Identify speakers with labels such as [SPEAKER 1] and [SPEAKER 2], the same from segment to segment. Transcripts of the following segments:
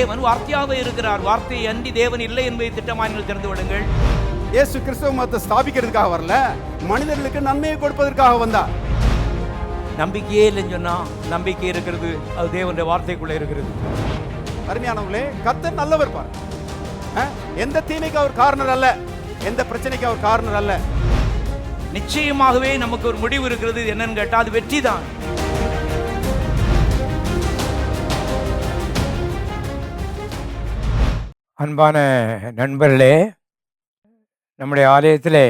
[SPEAKER 1] தேவன் வார்த்தையாகவே இருக்கிறார். வார்த்தை அன்றி தேவன் இல்லை என்பதை திட்டமாய் நீங்கள் தெரிந்து விடுங்கள்
[SPEAKER 2] இயேசு கிறிஸ்தவ மதத்தை ஸ்தாபிக்கிறதுக்காக வரல மனிதர்களுக்கு நன்மையை கொடுப்பதற்காக வந்தார்.
[SPEAKER 1] நம்பிக்கையே இல்லைன்னு சொன்னா நம்பிக்கை இருக்கிறது அது தேவனுடைய வார்த்தைக்குள்ள இருக்கிறது.
[SPEAKER 2] அருமையானவங்களே கர்த்தர் நல்லவர் பாரு. எந்த தீமைக்கு அவர் காரணர் அல்ல எந்த பிரச்சனைக்கு அவர் காரணர் அல்ல.
[SPEAKER 1] நிச்சயமாகவே நமக்கு ஒரு முடிவு இருக்கிறது என்னன்னு கேட்டா அது வெற்றி தான்
[SPEAKER 3] அன்பான நண்பர்களே நம்முடைய ஆலயத்திலே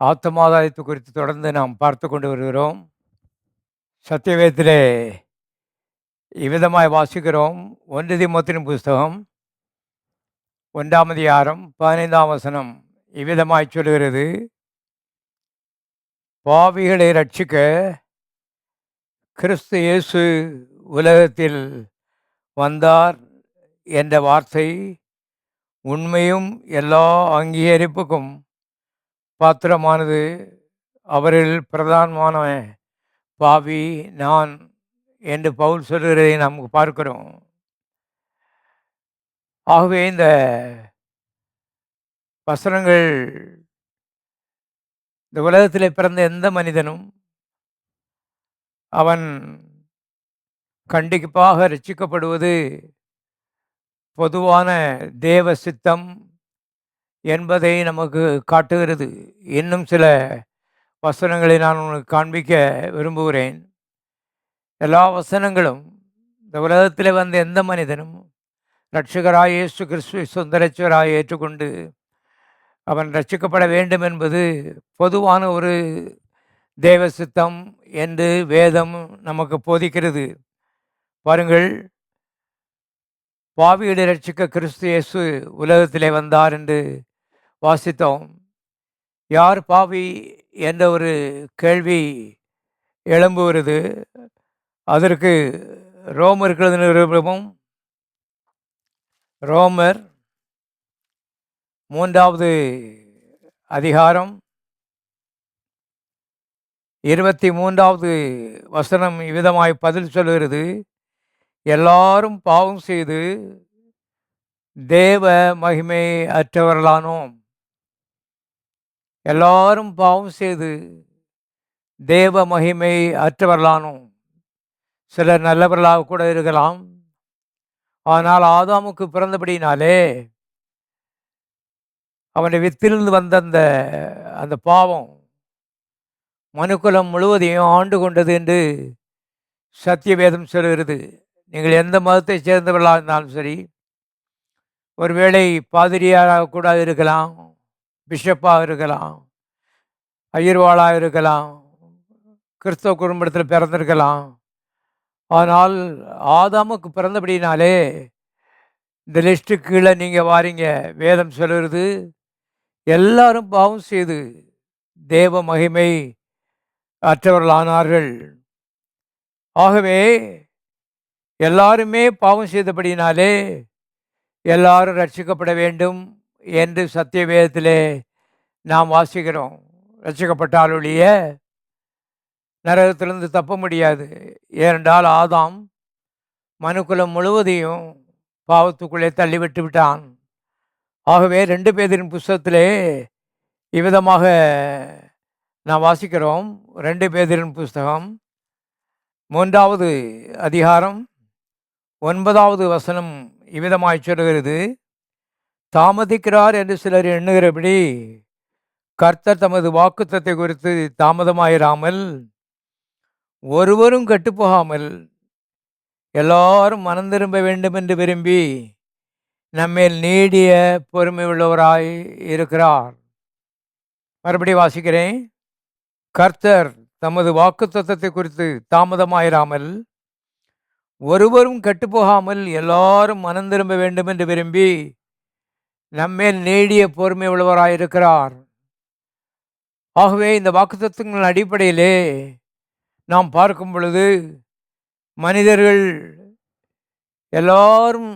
[SPEAKER 3] ஆத்மாதாயத்து குறித்து தொடர்ந்து நாம் பார்த்து கொண்டு வருகிறோம். சத்தியவேதத்திலே இவ்விதமாய் வாசிக்கிறோம். ஒன்று திமுத்தின் புஸ்தகம் ஒன்றாம் அதிகாரம் பதினைந்தாம் வசனம் இவ்விதமாய் சொல்கிறது பாவிகளை ரட்சிக்க கிறிஸ்து இயேசு உலகத்தில் வந்தார். என்ற வார்த்தை உண்மையும் எல்லா அங்கீகரிப்புக்கும் பாத்திரமானது. அவரில் பிரதானமான பாவி நான் என்று பவுல் சொல்கிறதை நாம் பார்க்கிறோம். ஆகவே இந்த வசனங்கள் இந்த உலகத்தில் பிறந்த எந்த மனிதனும் அவன் கண்டிப்பாக ரட்சிக்கப்படுவது பொதுவான தேவ சித்தம் என்பதை நமக்கு காட்டுகிறது. இன்னும் சில வசனங்களை நான் உனக்கு காண்பிக்க விரும்புகிறேன். எல்லா வசனங்களும் இந்த உலகத்தில் வந்த எந்த மனிதனும் ரட்சகராய் இயேசு கிறிஸ்துவை சொந்த ரட்சகராய் ஏற்றுக்கொண்டு அவன் ரட்சிக்கப்பட வேண்டும் என்பது பொதுவான ஒரு தேவ சித்தம் என்று வேதம் நமக்கு போதிக்கிறது. பாருங்கள் பாவிகளை ரட்சிக்க கிறிஸ்து இயேசு உலகத்திலே வந்தார் என்று வாசித்தோம். யார் பாவி என்ற ஒரு கேள்வி எழும்புகிறது. அதற்கு ரோமர்களது நிருபமும் ரோமர் மூன்றாவது அதிகாரம் இருபத்தி மூன்றாவது வசனம் இவ்விதமாய் பதில் சொல்கிறது எல்லாரும் பாவம் செய்து தேவ மகிமை அற்றவர்களானோம். எல்லாரும் பாவம் செய்து தேவ மகிமை அற்றவர்களானோம். சிலர் நல்லவர்களாக கூட இருக்கலாம். ஆனால் ஆதாமுக்கு பிறந்தபடினாலே அவனுடைய வித்திலிருந்து வந்த அந்த அந்த பாவம் மனுக்குலம் முழுவதையும் ஆண்டு கொண்டது என்று சத்தியவேதம் சொல்கிறது நீங்கள் எந்த மதத்தை சேர்ந்தவர்களாக இருந்தாலும் சரி ஒருவேளை பாதிரியாராக கூட இருக்கலாம் பிஷப்பாக இருக்கலாம் அயிர்வாளாக இருக்கலாம் கிறிஸ்தவ குடும்பத்தில் பிறந்திருக்கலாம். ஆனால் ஆதாமுக்கு பிறந்தபடினாலே இந்த லிஸ்ட்டு கீழே நீங்கள் வாரீங்க. வேதம் சொல்லுறது எல்லாரும் பாவம் செய்து தேவ மகிமை அற்றவர்களானார்கள். ஆகவே எல்லாருமே பாவம் செய்தபடினாலே எல்லாரும் ரட்சிக்கப்பட வேண்டும் என்று சத்திய வேதத்திலே நாம் வாசிக்கிறோம். ரட்சிக்கப்பட்டாலொழிய நரகத்திலிருந்து தப்ப முடியாது. ஏனென்றால் ஆதாம் மனுக்குலம் முழுவதையும் பாவத்துக்குள்ளே தள்ளிவிட்டு விட்டான். ஆகவே ரெண்டு பேரின் புஸ்தகத்திலே இவ்விதமாக நாம் வாசிக்கிறோம். ரெண்டு பேரின் புஸ்தகம் மூன்றாவது அதிகாரம் ஒன்பதாவது வசனம் இவ்விதமாய் சொல்கிறது தாமதிக்கிறார் என்று சிலர் எண்ணுகிறபடி கர்த்தர் தமது வாக்குத்தத்தை குறித்து தாமதமாயிராமல் ஒருவரும் கெட்டுப்போகாமல் எல்லாரும் மனந்திரும்ப வேண்டும் என்று விரும்பி நம்மேல் நீடிய பொறுமை உள்ளவராய் இருக்கிறார். மறுபடி வாசிக்கிறேன். கர்த்தர் தமது வாக்குத்தத்தத்தை குறித்து தாமதமாயிராமல் ஒருவரும் கெட்டுப்போகாமல் எல்லாரும் மனம் திரும்ப வேண்டும் என்று விரும்பி நம்மேல் நீடிய பொறுமை உள்ளவராயிருக்கிறார். ஆகவே இந்த வாக்குத்தத்தங்களின் அடிப்படையிலே நாம் பார்க்கும் பொழுது மனிதர்கள் எல்லாரும்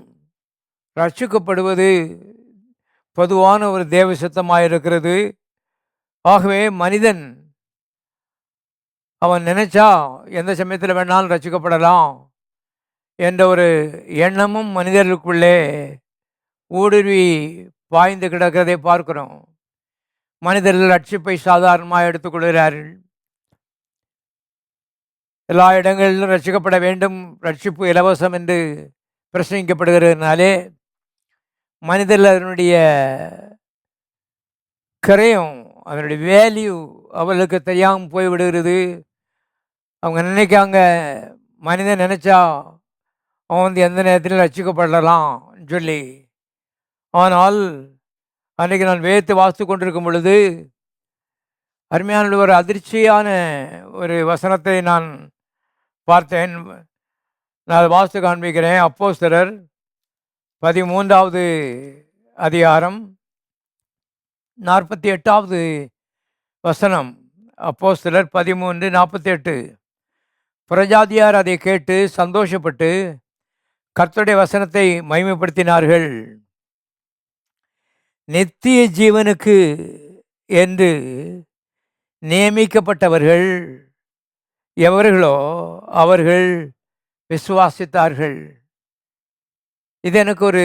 [SPEAKER 3] ரட்சிக்கப்படுவது பொதுவான ஒரு தேவ சித்தமாயிருக்கிறது. ஆகவே மனிதன் அவன் நினைச்சா எந்த சமயத்தில் வேணாலும் ரசிக்கப்படலாம் என்ற ஒரு எண்ணமும் மனிதர்களுக்குள்ளே ஊடுருவி பாய்ந்து கிடக்கிறதை பார்க்கிறோம். மனிதர்கள் ரட்சிப்பை சாதாரணமாக எடுத்துக்கொள்கிறார்கள். எல்லா இடங்களிலும் ரட்சிக்கப்பட வேண்டும். ரட்சிப்பு இலவசம் என்று பிரசங்கிக்கப்படுகிறதுனாலே மனிதர்கள் அதனுடைய கரையும் அதனுடைய வேல்யூ அவர்களுக்கு தெரியாமல் போய்விடுகிறது. அவங்க நினைக்காங்க மனிதன் நினச்சா அவன் வந்து எந்த நேரத்திலும் ரசிக்கப்படலாம் சொல்லி. ஆனால் அன்றைக்கு நான் வேத்து வாசித்து கொண்டிருக்கும் பொழுது அருமையான ஒரு அதிர்ச்சியான ஒரு வசனத்தை நான் பார்த்தேன். நான் அதை வாசித்து காண்பிக்கிறேன். அப்போஸ்தலர் பதிமூன்றாவது அதிகாரம் நாற்பத்தி எட்டாவது வசனம். அப்போஸ்தலர் பதிமூன்று நாற்பத்தி எட்டு. பிரஜாதியார் அதை கேட்டு சந்தோஷப்பட்டு கர்த்தருடைய வசனத்தை மைமைப்படுத்தினார்கள் நித்திய ஜீவனுக்கு என்று நியமிக்கப்பட்டவர்கள் எவர்களோ அவர்கள் விசுவாசித்தார்கள். இது எனக்கு ஒரு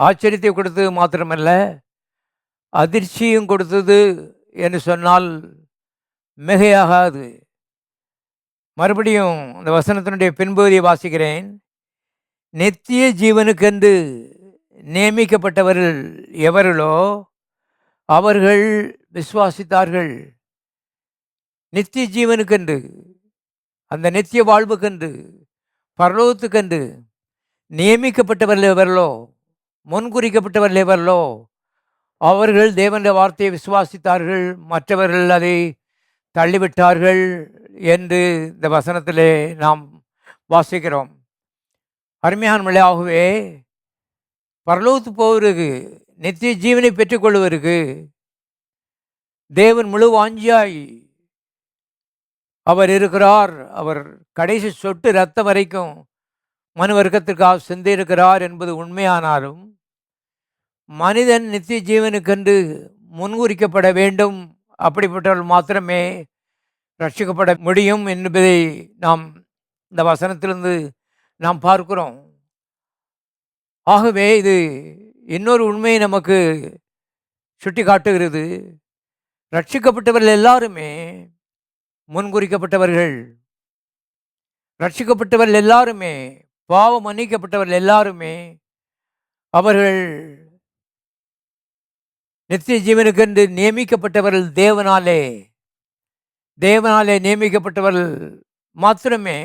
[SPEAKER 3] ஆச்சரியத்தை கொடுத்தது மாத்திரமல்ல அதிர்ச்சியும் கொடுத்தது என்று சொன்னால் மிகையாகாது. மறுபடியும் இந்த வசனத்தினுடைய பின்பகுதியை வாசிக்கிறேன். நித்திய ஜீவனுக்கென்று நியமிக்கப்பட்டவர்கள் எவர்களோ அவர்கள் விசுவாசித்தார்கள். நித்திய ஜீவனுக்கென்று அந்த நித்திய வாழ்வுக்கென்று பரலோகத்துக்கென்று நியமிக்கப்பட்டவர்கள் எவர்களோ முன்குறிக்கப்பட்டவர்கள் எவர்களோ அவர்கள் தேவனுடைய வார்த்தையை விசுவாசித்தார்கள் மற்றவர்கள் அதை தள்ளிவிட்டார்கள் என்று இந்த வசனத்திலே நாம் வாசிக்கிறோம். அருமையான ஆகவே பரலோகத்து போவருக்கு நித்திய ஜீவனை பெற்றுக்கொள்வருக்கு தேவன் முழு வாஞ்சியாய் அவர் இருக்கிறார். அவர் கடைசி சொட்டு ரத்தம் வரைக்கும் மனு வர்க்கத்திற்காக சிந்திருக்கிறார் என்பது உண்மையானாலும் மனிதன் நித்திய ஜீவனுக்கென்று முன்குறிக்கப்பட வேண்டும். அப்படிப்பட்டவர்கள் மாத்திரமே ரட்சிக்கப்பட முடியும் என்பதை நாம் இந்த வசனத்திலிருந்து நாம் பார்க்கிறோம். ஆகவே இது இன்னொரு உண்மையை நமக்கு சுட்டி காட்டுகிறது ரட்சிக்கப்பட்டவர்கள் எல்லாருமே முன்குறிக்கப்பட்டவர்கள். ரட்சிக்கப்பட்டவர்கள் எல்லாருமே பாவம் மன்னிக்கப்பட்டவர்கள் எல்லாருமே அவர்கள் நித்திய ஜீவனுக்கென்று நியமிக்கப்பட்டவர்கள் தேவனாலே தேவனாலே நியமிக்கப்பட்டவர்கள் மாத்திரமே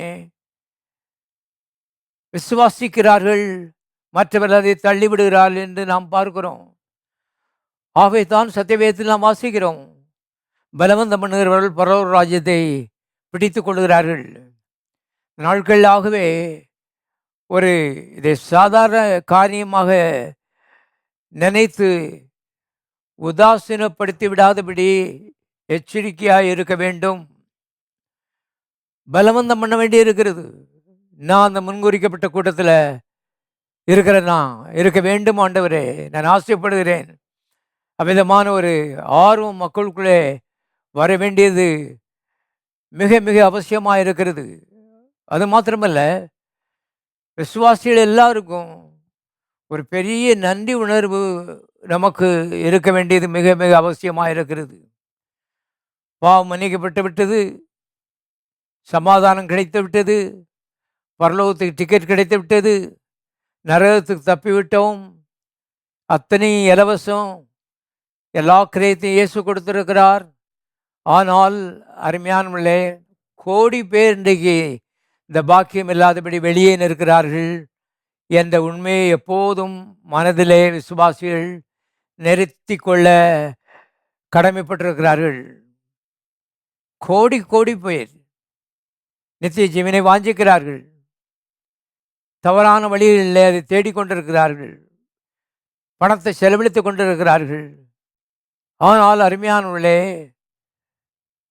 [SPEAKER 3] விசுவாசிக்கிறார்கள் மற்றவர்கள் அதை தள்ளிவிடுகிறார் என்று நாம் பார்க்கிறோம். ஆகவே தான் சத்தியவேதத்தில் நாம் வாசிக்கிறோம். பலவந்தம் பண்ணுகிறவர்கள் பரவ ராஜ்யத்தை பிடித்து கொள்கிறார்கள். நாட்கள் ஆகவே ஒரு இதை சாதாரண காரியமாக நினைத்து உதாசீனப்படுத்தி விடாதபடி எச்சரிக்கையாக இருக்க வேண்டும். பலவந்தம் பண்ண வேண்டி இருக்கிறது நான் அந்த முன்குறிக்கப்பட்ட கூட்டத்தில் இருக்கிறேன்னா இருக்க வேண்டும் ஆண்டவரே? நான் ஆசைப்படுகிறேன். அவ்விதமான ஒரு ஆர்வம் மக்களுக்குள்ளே வர வேண்டியது மிக மிக அவசியமாக இருக்கிறது. அது மாத்திரமல்ல விசுவாசிகள் எல்லாருக்கும் ஒரு பெரிய நன்றி உணர்வு நமக்கு இருக்க வேண்டியது மிக மிக அவசியமாக இருக்கிறது. பாவம் மன்னிக்கப்பட்டு விட்டது சமாதானம் கிடைத்து விட்டது பரலோகத்துக்கு டிக்கெட் கிடைத்து விட்டது நரகத்துக்கு தப்பிவிட்டோம். அத்தனை இலவசம் எல்லா கிரயத்தையும் இயேசு கொடுத்திருக்கிறார். ஆனால் அருமையானவர்களே கோடி பேர் இன்றைக்கு இந்த பாக்கியம் இல்லாதபடி வெளியே நிற்கிறார்கள். என்ற உண்மையை எப்போதும் மனதிலே விசுவாசிகள் நிறுத்தி கொள்ள கடமைப்பட்டிருக்கிறார்கள். கோடி கோடி பேர் நித்திய ஜீவனை வாஞ்சிக்கிறார்கள். தவறான வழிகளில் அதை தேடிக்கொண்டிருக்கிறார்கள் பணத்தை செலவழித்து கொண்டிருக்கிறார்கள். ஆனால் அருமையானவர்களே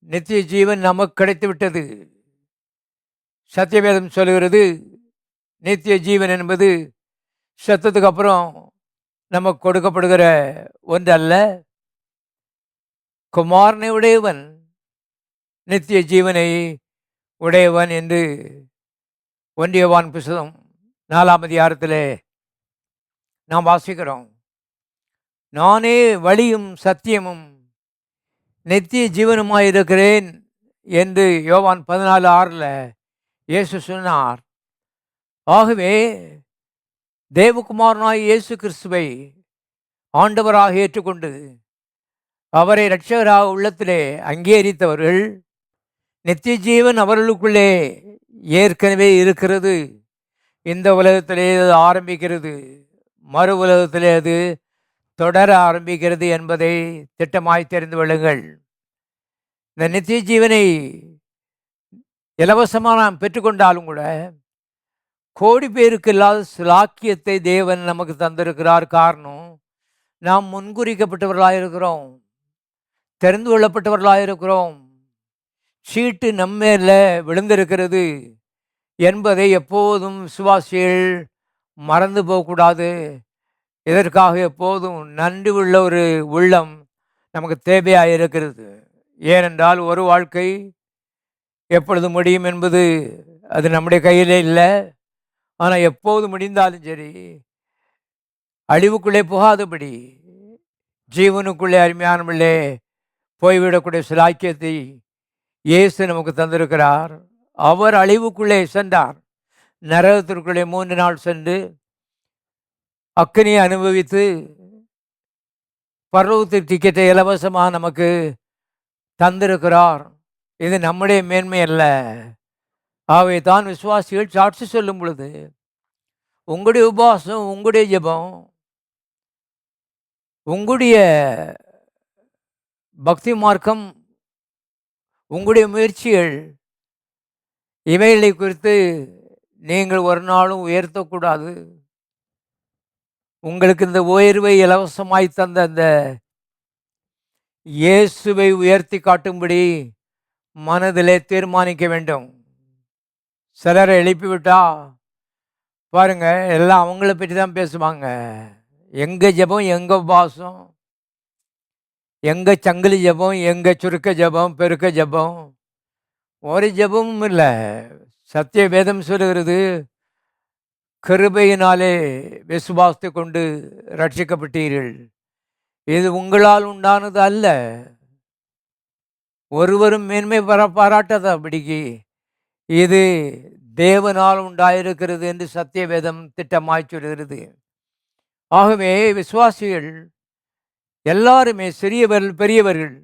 [SPEAKER 3] நித்திய ஜீவன் நமக்கு கிடைத்துவிட்டது. சத்தியவேதம் சொல்கிறது நித்திய ஜீவன் என்பது செத்ததுக்கு அப்புறம் நமக்கு கொடுக்கப்படுகிற ஒன்று அல்ல குமாரனை உடையவன் நித்திய ஜீவனை உடையவன் என்று ஒன்றியவான் புசதம் நாலாம் அதிகாரத்தில் நாம் வாசிக்கிறோம். நானே வழியும் சத்தியமும் நித்திய ஜீவனுமாய் இருக்கிறேன் என்று யோவான் பதினாலு ஆறில் இயேசு சொன்னார். ஆகவே தேவகுமாரனாய் இயேசு கிறிஸ்துவை ஆண்டவராக ஏற்றுக்கொண்டு அவரை இரட்சகராக உள்ளத்திலே அங்கீகரித்தவர்கள் நித்திய ஜீவன் அவர்களுக்குள்ளே ஏற்கனவே இருக்கிறது. இந்த உலகத்திலே அது ஆரம்பிக்கிறது. மறு உலகத்திலே அது தொடர ஆரம்பிக்கிறது என்பதை திட்டமாய் தெரிந்து கொள்ளுங்கள். இந்த நித்திய ஜீவனை இலவசமாக நாம் பெற்றுக்கொண்டாலும் கூட கோடி பேருக்கு இல்லாத சுலாக்கியத்தை தேவன் நமக்கு தந்திருக்கிறார் காரணம் நாம் முன்குறிக்கப்பட்டவர்களாக இருக்கிறோம் தெரிந்து கொள்ளப்பட்டவர்களாக இருக்கிறோம். சீட்டு நம்மேல விழுந்திருக்கிறது. என்பதை எப்போதும் விசுவாசிகள் மறந்து போகக்கூடாது. இதற்காக எப்போதும் நன்றி உள்ள ஒரு உள்ளம் நமக்கு தேவையாக இருக்கிறது. ஏனென்றால் ஒரு வாழ்க்கை எப்பொழுது முடியும் என்பது அது நம்முடைய கையிலே இல்லை. ஆனால் எப்போது முடிந்தாலும் சரி அழிவுக்குள்ளே போகாதபடி ஜீவனுக்குள்ளே அருமையானமில்லே போய்விடக்கூடிய சிலாக்கியத்தை இயேசு நமக்கு தந்திருக்கிறார். அவர் அழிவுக்குள்ளே சென்றார். நரகத்திற்குள்ளே மூன்று நாள் சென்று அக்கனியை அனுபவித்து பர்வத்தின் டிக்கெட்டை இலவசமாக நமக்கு தந்திருக்கிறார். இது நம்முடைய மேன்மை அல்ல. ஆகவே தான் விசுவாசிகள் சாட்சி சொல்லும் பொழுது உங்களுடைய உபவாசம் உங்களுடைய ஜெபம் உங்களுடைய பக்தி மார்க்கம் உங்களுடைய முயற்சிகள் இவைகளை குறித்து நீங்கள் ஒரு நாளும் உயர்த்தக்கூடாது. உங்களுக்கு இந்த உயர்வை இலவசமாய் தந்த அந்த இயேசுவை உயர்த்தி காட்டும்படி மனதிலே தீர்மானிக்க வேண்டும். சிலரை எழுப்பிவிட்டா பாருங்க எல்லாம் அவங்கள பற்றி தான் பேசுவாங்க. எங்கள் ஜெபம் எங்கள் பாசம் எங்கள் சங்கிலி ஜெபம் எங்கள் சுருக்க ஜெபம் பெருக்க ஜெபம்? ஒரு ஜெபமும் இல்லை. சத்திய வேதம் சொல்லுகிறது கிருபையினாலே விசுவாசத்தை கொண்டு ரட்சிக்கப்பட்டீர்கள் இது உங்களால் உண்டானது அல்ல. ஒருவரும் மேன்மை பர பாராட்டாத அப்படிக்கு. இது தேவனால் உண்டாயிருக்கிறது என்று சத்திய வேதம் திட்டமாய் சொல்கிறது ஆகவே விசுவாசிகள் எல்லாருமே சிறியவர்கள் பெரியவர்கள்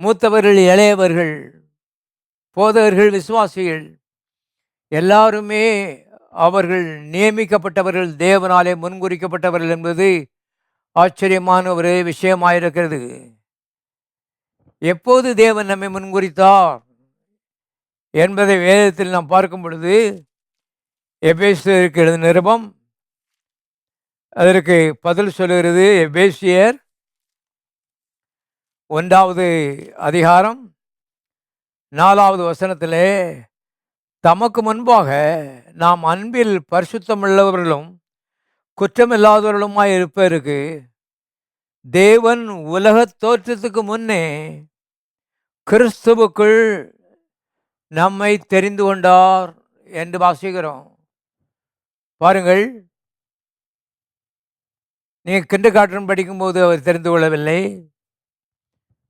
[SPEAKER 3] மூத்தவர்கள் இளையவர்கள் போதவர்கள் விசுவாசிகள் எல்லாருமே அவர்கள் நியமிக்கப்பட்டவர்கள் தேவனாலே முன்குறிக்கப்பட்டவர்கள் என்பது ஆச்சரியமான ஒரு விஷயமாயிருக்கிறது. எப்போது தேவன் நம்மை முன்குறித்தார் என்பதை வேதத்தில் நாம் பார்க்கும் பொழுது எபேசியருக்கு எழுத நிருபம் அதற்கு பதில் சொல்லுகிறது எபேசியர் ஒன்றாவது அதிகாரம் நாலாவது வசனத்திலே தமக்கு முன்பாக நாம் அன்பில் பரிசுத்தமுள்ளவர்களும் குற்றமில்லாதவர்களுமாய் இருப்பதற்கு தேவன் உலகத் தோற்றத்துக்கு முன்னே கிறிஸ்துவுக்குள் நம்மை தெரிந்து கொண்டார் என்று வாசிக்கிறோம். பாருங்கள். நீங்கள் கிண்டு காட்டுடன் படிக்கும்போது அவர் தெரிந்து கொள்ளவில்லை.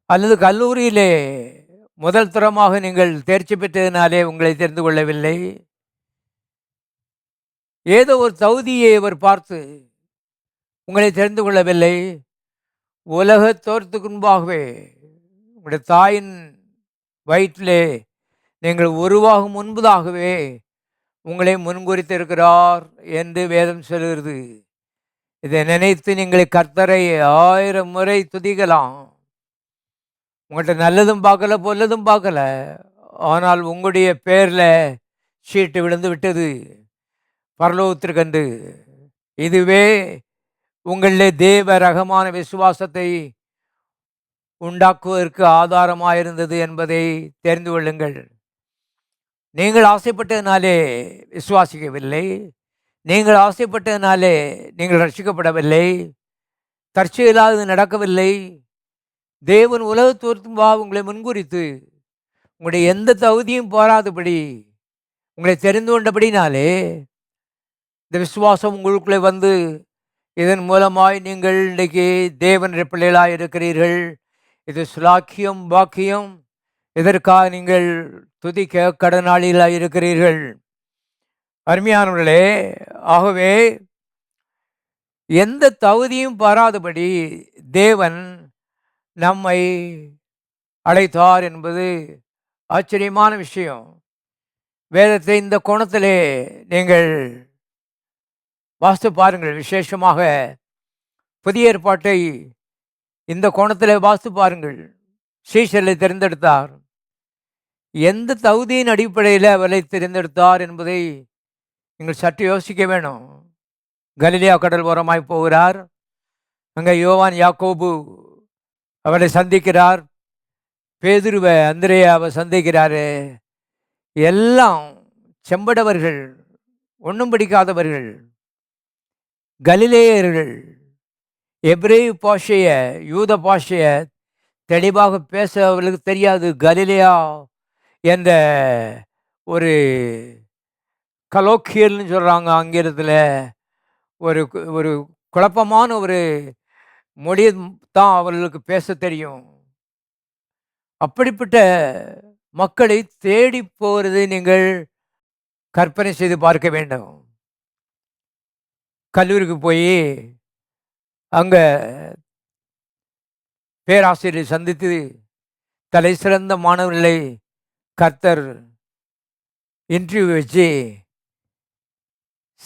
[SPEAKER 3] அல்லது கல்லூரியிலே முதல் தரமாக நீங்கள் தேர்ச்சி பெற்றதினாலே உங்களை தெரிந்து கொள்ளவில்லை. ஏதோ ஒரு தகுதியை அவர் பார்த்து உங்களை தெரிந்து கொள்ளவில்லை. உலக தோற்றத்துக்கு முன்பாகவே உங்களுடைய தாயின் வயிற்றிலே நீங்கள் உருவாகும் முன்பதாகவே உங்களை முன்குறித்திருக்கிறார் என்று வேதம் சொல்கிறது. இதை நினைத்து நீங்கள் கர்த்தரை ஆயிரம் முறை துதிக்கலாம். உங்கள்கிட்ட நல்லதும் பார்க்கல பொல்லதும் பார்க்கல. ஆனால் உங்களுடைய பேரில் சீட்டு விழுந்து விட்டது. பரலோகத்திற்கன்று. இதுவே உங்களிலே தேவ ரகமான விசுவாசத்தை உண்டாக்குவதற்கு ஆதாரமாக இருந்தது என்பதை தெரிந்து கொள்ளுங்கள். நீங்கள் ஆசைப்பட்டதினாலே விசுவாசிக்கவில்லை. நீங்கள் ஆசைப்பட்டதினாலே நீங்கள் ரட்சிக்கப்படவில்லை. தற்செயலாது நடக்கவில்லை. தேவன் உலகத்தோர்த்தும் வா உங்களை முன்குறித்து உங்களுடைய எந்த தகுதியும் போராதபடி உங்களை தெரிந்து கொண்டபடினாலே இந்த விசுவாசம் உங்களுக்குள்ளே வந்து இதன் மூலமாய் நீங்கள் இன்றைக்கு தேவனுடைய பிள்ளைகளாக இருக்கிறீர்கள். இது சுலாக்கியம் பாக்கியம் இதற்காக நீங்கள் துதிக்க கடனாளிகளாக இருக்கிறீர்கள். அருமையானவர்களே ஆகவே எந்த தகுதியும் பாராதபடி தேவன் நம்மை அழைத்தார் என்பது ஆச்சரியமான விஷயம். வேதத்தை இந்த கோணத்திலே நீங்கள் வாஸ்து பாருங்கள். விசேஷமாக புதிய ஏற்பாட்டை இந்த கோணத்திலே வாஸ்து பாருங்கள். ஸ்ரீசரை தேர்ந்தெடுத்தார். எந்த தகுதியின் அடிப்படையில் அவரை தேர்ந்தெடுத்தார் என்பதை நீங்கள் சற்று யோசிக்க வேணும். கலிலியா கடல் ஓரமாய் போகிறார். அங்கே யோவான் யாக்கோபு அவரை சந்திக்கிறார். பேதுருவை அந்திரேயாவை சந்திக்கிறாரு. எல்லாம் செம்படவர்கள் ஒன்றும் பிடிக்காதவர்கள் கலிலேயர்கள் எப்ரேவ் பாஷைய யூத பாஷைய தெளிவாக பேச அவர்களுக்கு தெரியாது. கலிலேயா என்ற ஒரு கலோக்கியல்னு சொல்கிறாங்க ஆங்கிலத்தில். ஒரு ஒரு குழப்பமான ஒரு மொழி தான் அவர்களுக்கு பேச தெரியும். அப்படிப்பட்ட மக்களை தேடி போகிறது நீங்கள் கற்பனை செய்து பார்க்க வேண்டும். கல்லூரிக்கு போய் அங்கே பேராசிரியரை சந்தித்து தலை சிறந்த மாணவர்களை கர்த்தர் இன்டர்வியூ வச்சு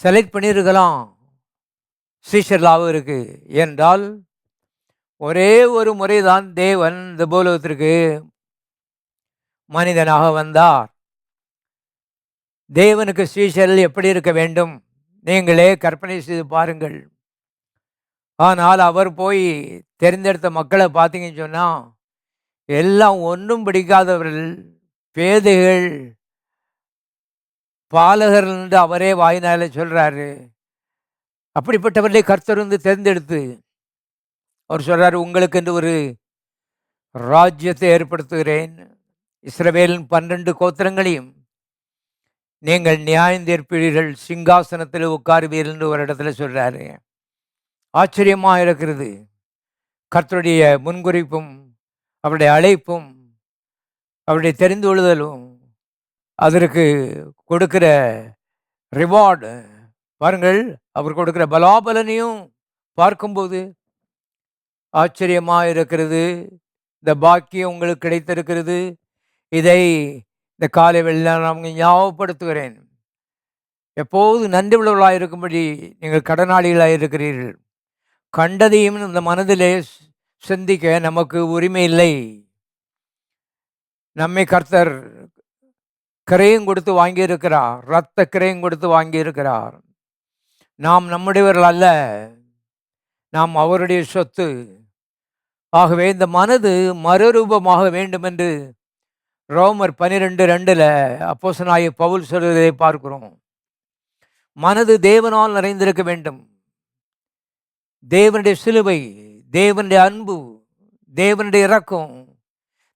[SPEAKER 3] செலக்ட் பண்ணியிருக்கலாம். சீஷர்லாவும் இருக்கு. என்றால் ஒரே ஒரு முறைதான் தேவன் இந்த பூலோகத்திற்கு மனிதனாக வந்தார். தேவனுக்கு ஸ்ரீசரில் எப்படி இருக்க வேண்டும்? நீங்களே கற்பனை செய்து பாருங்கள். ஆனால் அவர் போய் தெரிந்தெடுத்த மக்களை பார்த்தீங்கன்னு சொன்னால் எல்லாம் ஒன்றும் பிடிக்காதவர்கள் பேதைகள் பாலகர்கள் என்று அவரே வாயினால சொல்கிறாரு அப்படிப்பட்டவர்களை கர்த்தர் வந்து தேர்ந்தெடுத்து அவர் சொல்கிறார் உங்களுக்கு என்று ஒரு ராஜ்யத்தை ஏற்படுத்துகிறேன். இஸ்ரவேலின் பன்னெண்டு கோத்திரங்களையும் நீங்கள் நியாயம் தீர்ப்பீர்கள். சிங்காசனத்தில் உட்காருவீர்கள் என்று ஒரு இடத்துல சொல்கிறாரு ஆச்சரியமாக இருக்கிறது. கர்த்தருடைய முன்குறிப்பும் அவருடைய அழைப்பும் அவருடைய தெரிந்து கொள்ளுதலும் அதற்கு கொடுக்கிற ரிவார்டு பாருங்கள் அவர் கொடுக்கிற பலாபலனையும் பார்க்கும்போது ஆச்சரியமாக இருக்கிறது இந்த பாக்கியம் உங்களுக்கு கிடைத்திருக்கிறது. இதை இந்த காலை வெளியில் நான் ஞாபகப்படுத்துகிறேன். எப்போது நன்றி உள்ளவர்களாக இருக்கும்படி நீங்கள் கடனாளிகளாக இருக்கிறீர்கள். கண்டதையும் இந்த மனதிலே சிந்திக்க நமக்கு உரிமை இல்லை. நம்மை கர்த்தர் கிரையும் கொடுத்து வாங்கியிருக்கிறார். இரத்த கிரையும் கொடுத்து வாங்கியிருக்கிறார். நாம் நம்முடையவர்கள் அல்ல. நாம் அவருடைய சொத்து. ஆகவே இந்த மனது மறுரூபமாக வேண்டும் என்று ரோமர் பனிரெண்டு ரெண்டில் அப்போசனாய பவுல் சொல்வதை பார்க்கிறோம். மனது தேவனால் நிறைந்திருக்க வேண்டும். தேவனுடைய சிலுவை தேவனுடைய அன்பு தேவனுடைய இறக்கம்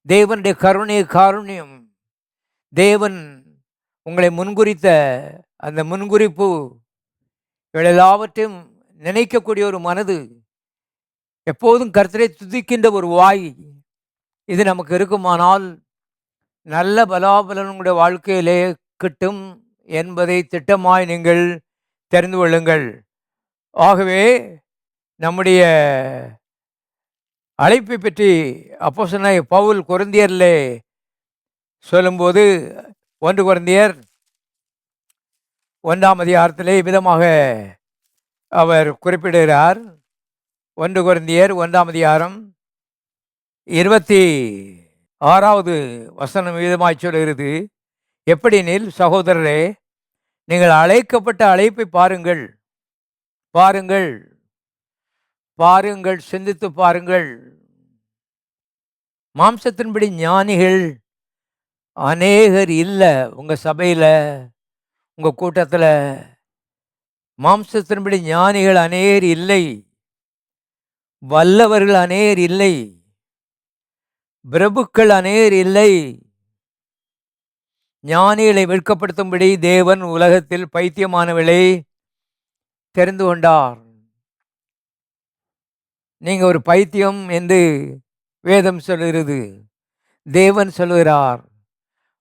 [SPEAKER 3] தேவனுடைய கருணை காருண்யம் தேவன் உங்களை முன்குறித்த அந்த முன்குறிப்பு இவைகள் எல்லாவற்றையும் நினைக்கக்கூடிய ஒரு மனது எப்போதும் கர்த்தரை துதிக்கின்ற ஒரு வாய் இது நமக்கு இருக்குமானால் நல்ல பலாபலனுடைய வாழ்க்கையிலே கிட்டும் என்பதை திட்டமாய் நீங்கள் தெரிந்து கொள்ளுங்கள். ஆகவே நம்முடைய அழைப்பை பற்றி அப்போ பவுல் குருந்தியரிலே சொல்லும்போது ஒன்று குருந்தியர் ஒன்றாம் அதிகாரத்திலே விதமாக அவர் குறிப்பிடுகிறார். ஒன்று குருந்தியர் ஒன்றாம் அதிகாரம் இருபத்தி ஆறாவது வசனம் விதமாய் சொல்கிறது எப்படினில் சகோதரரே நீங்கள் அழைக்கப்பட்ட அழைப்பை பாருங்கள். பாருங்கள். பாருங்கள் சிந்தித்து பாருங்கள். மாம்சத்தின்படி ஞானிகள் அநேகர் இல்லை. உங்கள் சபையில் உங்கள் கூட்டத்தில் மாம்சத்தின்படி ஞானிகள் அநேகர் இல்லை. வல்லவர்கள் அநேகர் இல்லை. பிரபுக்கள் அநேகர் இல்லை. ஞானிகளை வெட்கப்படுத்தும்படி தேவன் உலகத்தில் பைத்தியமானவளை தெரிந்து கொண்டார். நீங்கள் ஒரு பைத்தியம் என்று வேதம் சொல்கிறது தேவன் சொல்லுகிறார்.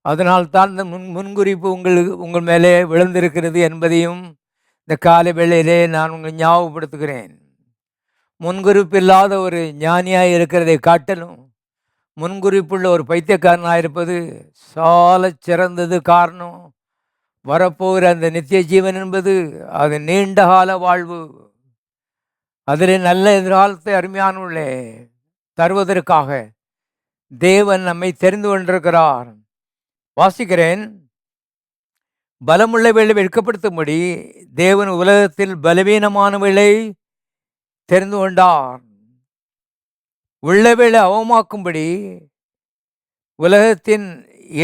[SPEAKER 3] அதனால் தான் இந்த முன் முன்குறிப்பு உங்களுக்கு உங்கள் மேலே விழுந்திருக்கிறது என்பதையும் இந்த காலை வேளையிலே நான் உங்களை ஞாபகப்படுத்துகிறேன். முன்குறிப்பு இல்லாத ஒரு ஞானியாக இருக்கிறதை காட்டலும் முன்குறிப்புள்ள ஒரு பைத்தியக்காரனாக இருப்பது சால சிறந்தது காரணம். வரப்போகிற அந்த நித்திய ஜீவன் என்பது அது நீண்ட கால வாழ்வு. அதில் நல்ல எதிர்காலத்தை அருமையானுள்ளே தருவதற்காக தேவன் நம்மை தெரிந்து கொண்டிருக்கிறார். வாசிக்கிறேன். பலமுள்ளவர்களை வெட்கப்படுத்தும்படி தேவன் உலகத்தில் பலவீனமானவர்களை தெரிந்து கொண்டார். உள்ளவேளை அவமாக்கும்படி உலகத்தின்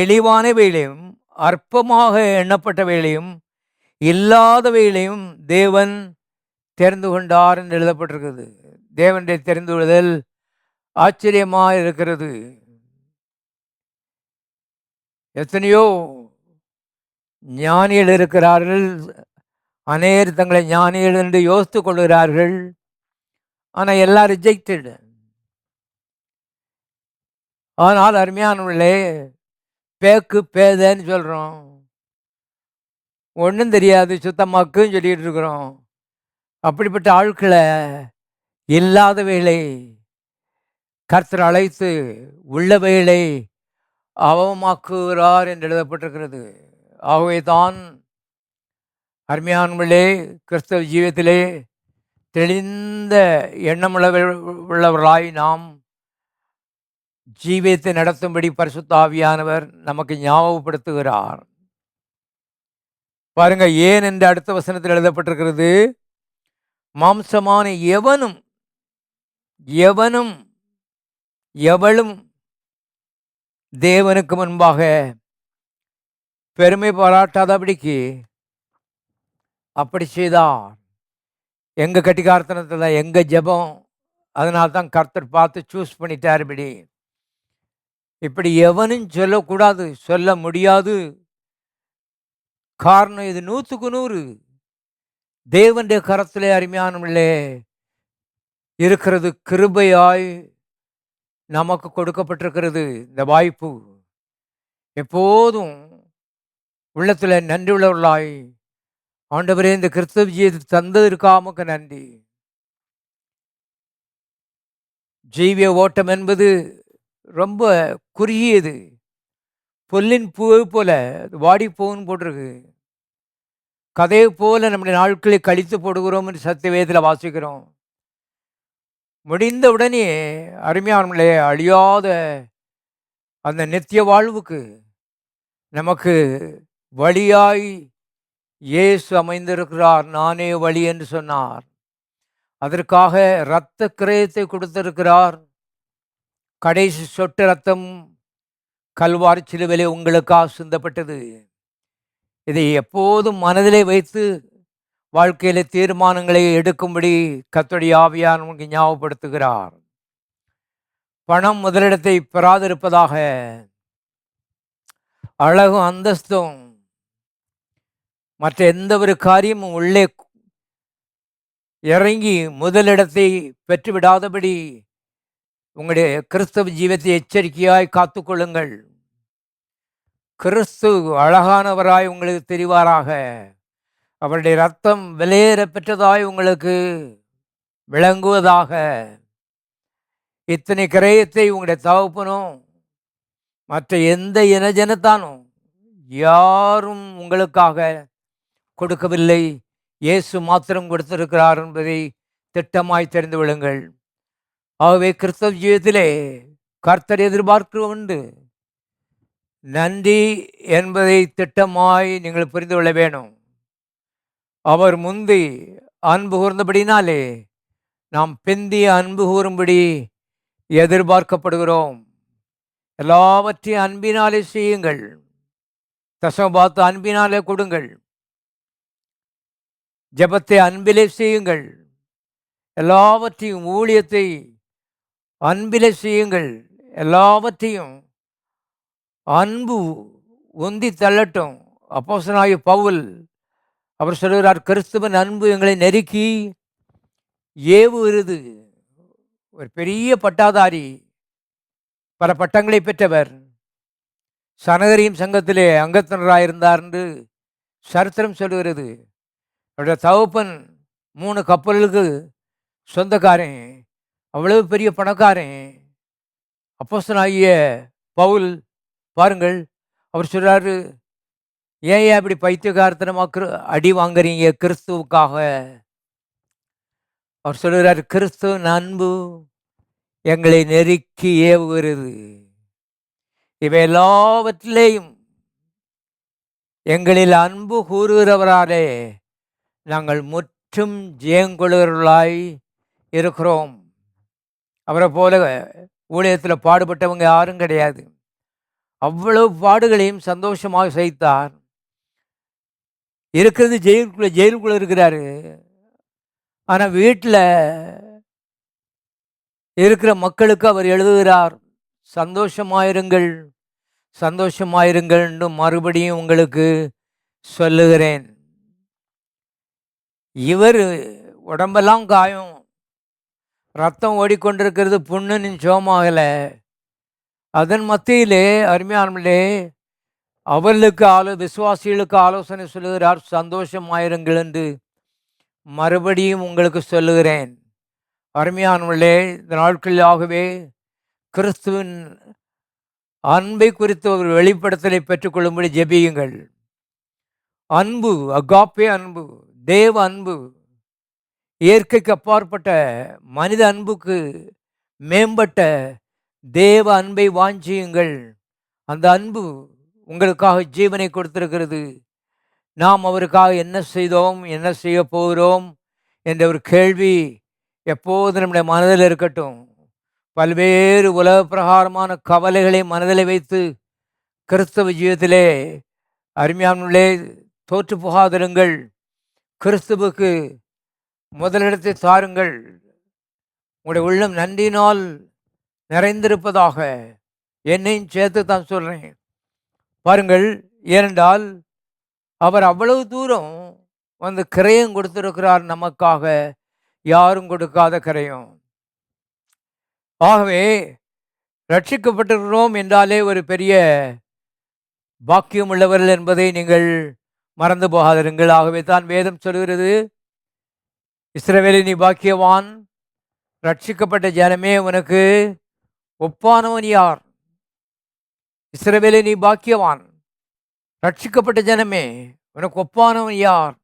[SPEAKER 3] எளிவானவைகளையும் அற்பமாக எண்ணப்பட்டவைகளையும் இல்லாதவைகளையும் தேவன் தெரிந்து கொண்டார் என்று எழுதப்பட்டிருக்கிறது. தேவனுடைய தெரிந்து கொள்ளுதல் ஆச்சரியமாக இருக்கிறது எத்தனையோ ஞானிகள் இருக்கிறார்கள். அநேர் தங்களை ஞானிகள் என்று யோசித்துக் கொள்கிறார்கள். ஆனால் எல்லாம் ரிஜெக்டடு ஆனால் அருமையானவர்களே பேக்கு பேதன்னு சொல்கிறோம் ஒன்றும் தெரியாது சுத்தமாக்குன்னு சொல்லிகிட்டு இருக்கிறோம். அப்படிப்பட்ட ஆட்களை இல்லாதவைகளை கர்த்தர் அழைத்து உள்ளவைகளை அவமாக்குகிறார் என்று எழுதப்பட்டிருக்கிறது. ஆகவே தான் அருமையானவர்களே கிறிஸ்தவ ஜீவியத்திலே தெளிந்த எண்ணமுள்ள உள்ளவர்களாய் நாம் ஜீவியத்தை நடத்தும்படி பரிசுத்தாவியானவர் நமக்கு ஞாபகப்படுத்துகிறார். பாருங்க ஏன் என்று அடுத்த வசனத்தில் எழுதப்பட்டிருக்கிறது? மாம்சமான எவனும் எவனும் எவளும் தேவனுக்கு முன்பாக பெருமை பாராட்டாதபடிக்கு அப்படி செய்தார் எங்கள் கட்டிக்கார்த்தனத்தில் எங்கள் ஜெபம் அதனால தான் கர்த்தர் பார்த்து சூஸ் பண்ணிட்டார் இப்படி. இப்படி எவனும் சொல்லக்கூடாது சொல்ல முடியாது. காரணம் இது நூற்றுக்கு நூறு. தேவனுடைய கரத்திலே அருமையானவர்களே இருக்கிறது கிருபையாய் நமக்கு கொடுக்கப்பட்டிருக்கிறது இந்த வாய்ப்பு. எப்போதும் உள்ளத்தில் நன்றி உள்ளவர்களாய் ஆண்டவரே இந்த கிறிஸ்தவ ஜீவியத்தை தந்ததற்காமக்கு நன்றி. ஜீவிய ஓட்டம் என்பது ரொம்ப குறுகியது. பொல்லின் பூவை போல அது வாடி போகுன்னு போட்டிருக்கு. கதையை போல நம்முடைய நாட்களை கழித்து போடுகிறோம் என்று சத்தியவேதில் வாசிக்கிறோம். முடிந்த உடனே அருமையானவர்களே அழியாத அந்த நித்திய வாழ்வுக்கு நமக்கு வழியாய் இயேசு அமைந்திருக்கிறார் நானே வழி என்று சொன்னார். அதற்காக இரத்த கிரயத்தை கொடுத்திருக்கிறார். கடைசி சொட்டு ரத்தம் கல்வார் சிலுவிலே உங்களுக்காக சிந்தப்பட்டது. இதை எப்போதும் மனதிலே வைத்து வாழ்க்கையில தீர்மானங்களை எடுக்கும்படி கத்தோடைய ஆவியார் உங்களுக்கு ஞாபகப்படுத்துகிறார். பணம் முதலிடத்தை பெறாதிருப்பதாக அழகும் அந்தஸ்தும் மற்ற எந்த ஒரு காரியமும் உள்ளே இறங்கி முதலிடத்தை பெற்றுவிடாதபடி உங்களுடைய கிறிஸ்தவ ஜீவத்தை எச்சரிக்கையாய் காத்துக்கொள்ளுங்கள். கிறிஸ்து அழகானவராய் உங்களுக்கு தெரிவாராக. அவருடைய ரத்தம் விலையேற பெற்றதாய் உங்களுக்கு விளங்குவதாக. இத்தனை கிரயத்தை உங்களுடைய தகப்பனும் மற்ற எந்த இனஜனத்தானும் யாரும் உங்களுக்காக கொடுக்கவில்லை. இயேசு மாத்திரம் கொடுத்திருக்கிறார் என்பதை திட்டமாய் தெரிந்து விடுங்கள் ஆகவே கிறிஸ்தவ ஜீவத்திலே கர்த்தர் எதிர்பார்க்க உண்டு. நன்றி என்பதை திட்டமாய் நீங்கள் புரிந்து கொள்ள வேணும். அவர் முந்தி அன்பு கூர்ந்தபடினாலே நாம் பிந்தி அன்பு கூறும்படி எதிர்பார்க்கப்படுகிறோம். எல்லாவற்றையும் அன்பினாலே செய்யுங்கள். தசமபாத்து அன்பினாலே கொடுங்கள். ஜெபத்தை அன்பிலே செய்யுங்கள். எல்லாவற்றையும் ஊழியத்தை அன்பிலே செய்யுங்கள். எல்லாவற்றையும் அன்பு ஒந்தி தள்ளட்டும். அப்போசனாய பவுல் அவர் சொல்கிறார் கிறிஸ்துவன் அன்பு எங்களை நெருக்கி ஏவுகிறது ஒரு பெரிய பட்டாதாரி பல பட்டங்களை பெற்றவர். சனகரியும் சங்கத்திலே அங்கத்தினராயிருந்தார் என்று சரித்திரம் சொல்கிறது என்னோட தகப்பன் மூணு கப்பல்களுக்கு சொந்தக்காரன் அவ்வளவு பெரிய பணக்காரன். அப்போஸ்தலனாகிய பவுல் பாருங்கள் அவர் சொல்கிறாரு ஏன் ஏன் இப்படி பைத்தியகாரத்தனமா கிரு- அடி வாங்குறீங்க கிறிஸ்துவுக்காக? அவர் சொல்கிறார் கிறிஸ்துவ அன்பு எங்களை நெருக்கி ஏவுகிறது. இவை எல்லாவற்றிலேயும் எங்களில் அன்பு கூறுகிறவராலே நாங்கள் முற்றும் ஜெயங்குளர்களாய் இருக்கிறோம். அவரை போல ஊழியத்தில் பாடுபட்டவங்க யாரும் கிடையாது. அவ்வளவு பாடுகளையும் சந்தோஷமாக சகித்தார். இருக்கிறது ஜெயிலுக்குள்ள ஜெயிலுக்குள்ள இருக்கிறாரு. ஆனால் வீட்டில் இருக்கிற மக்களுக்கு அவர் எழுதுகிறார் சந்தோஷமாயிருங்கள் சந்தோஷமாயிருங்கள் என்று மறுபடியும் உங்களுக்கு சொல்லுகிறேன். இவர் உடம்பெல்லாம் காயம். ரத்தம் ஓடிக்கொண்டிருக்கிறது புண்ணுன்னு சோமாகலை. அதன் மத்தியிலே அருமையானே அவர்களுக்கு ஆலோ விசுவாசிகளுக்கு ஆலோசனை சொல்லுகிறார் சந்தோஷமாயிருங்கள் என்று மறுபடியும் உங்களுக்கு சொல்லுகிறேன். அருமையானவர்களே இந்த நாட்களாகவே கிறிஸ்துவின் அன்பை குறித்த ஒரு வெளிப்படுத்தலை பெற்றுக்கொள்ளும்படி ஜெபியுங்கள். அன்பு அகாப்பே அன்பு. தேவ அன்பு இயற்கைக்கு அப்பாற்பட்ட மனித அன்புக்கு மேம்பட்ட தேவ அன்பை வாஞ்சியுங்கள். அந்த அன்பு உங்களுக்காக ஜீவனை கொடுத்திருக்கிறது. நாம் அவருக்காக என்ன செய்தோம் என்ன செய்ய போகிறோம் என்ற ஒரு கேள்வி எப்போது நம்முடைய மனதில் இருக்கட்டும். பல்வேறு உலக பிரகாரமான கவலைகளை மனதில் வைத்து கிறிஸ்தவ ஜீவத்திலே அருமையானே தோற்று போகாதிருங்கள். கிறிஸ்துவுக்கு முதலிடத்தை தாருங்கள். உங்களுடைய உள்ளம் நன்றினால் நிறைந்திருப்பதாக என்னையும் சேர்த்து தான் சொல்கிறேன் பாருங்கள் ஏனென்றால் அவர் அவ்வளவு தூரம் வந்து கிரயம் கொடுத்திருக்கிறார் நமக்காக. யாரும் கொடுக்காத கிரயம். ஆகவே ரட்சிக்கப்பட்டிருக்கிறோம் என்றாலே ஒரு பெரிய பாக்கியம் உள்ளவர்கள் என்பதை நீங்கள் மறந்து போகாதிருங்கள். ஆகவே தான் வேதம் சொல்கிறது இஸ்ரவேலி நீ பாக்கியவான் ரட்சிக்கப்பட்ட ஜனமே உனக்கு ஒப்பானவன் யார்? இஸ்ரவேலி நீ பாக்கியவான் ரட்சிக்கப்பட்ட ஜனமே உனக்கு ஒப்பானவன் யார்?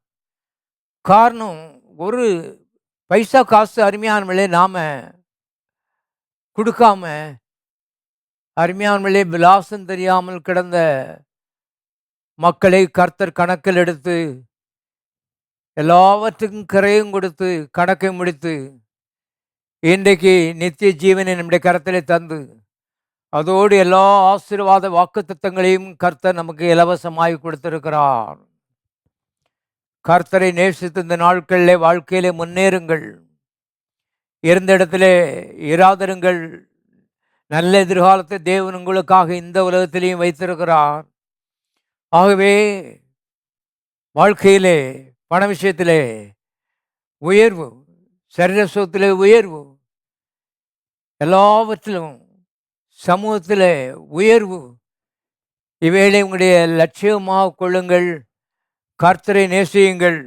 [SPEAKER 3] காரணம் ஒரு பைசா காசு அருமையானவர்களே நாம் கொடுக்காம அருமையானவர்களே விலாசம் தெரியாமல் கிடந்த மக்களை கர்த்தர் கணக்கில் எடுத்து எல்லாவற்றுக்கும் கரையும் கொடுத்து கணக்கை முடித்து இன்றைக்கு நித்திய ஜீவனை நம்முடைய கரத்திலே தந்து அதோடு எல்லா ஆசீர்வாத வாக்குத்தத்தங்களையும் கர்த்தர் நமக்கு இலவசமாய் கொடுத்திருக்கிறார். கர்த்தரை நேசித்து இந்த நாட்களிலே வாழ்க்கையிலே முன்னேறுங்கள். இருந்த இடத்திலே இராதருங்கள். நல்ல எதிர்காலத்தை தேவன் உங்களுக்காக இந்த உலகத்திலையும் வைத்திருக்கிறார். ஆகவே வாழ்க்கையிலே பண விஷயத்திலே உயர்வு சரீர சுகத்திலே உயர்வு எல்லாவற்றிலும் சமூகத்தில் உயர்வு இவைகளை உங்களுடைய லட்சியமாக கொள்ளுங்கள் கர்த்தரை நேசியுங்கள்.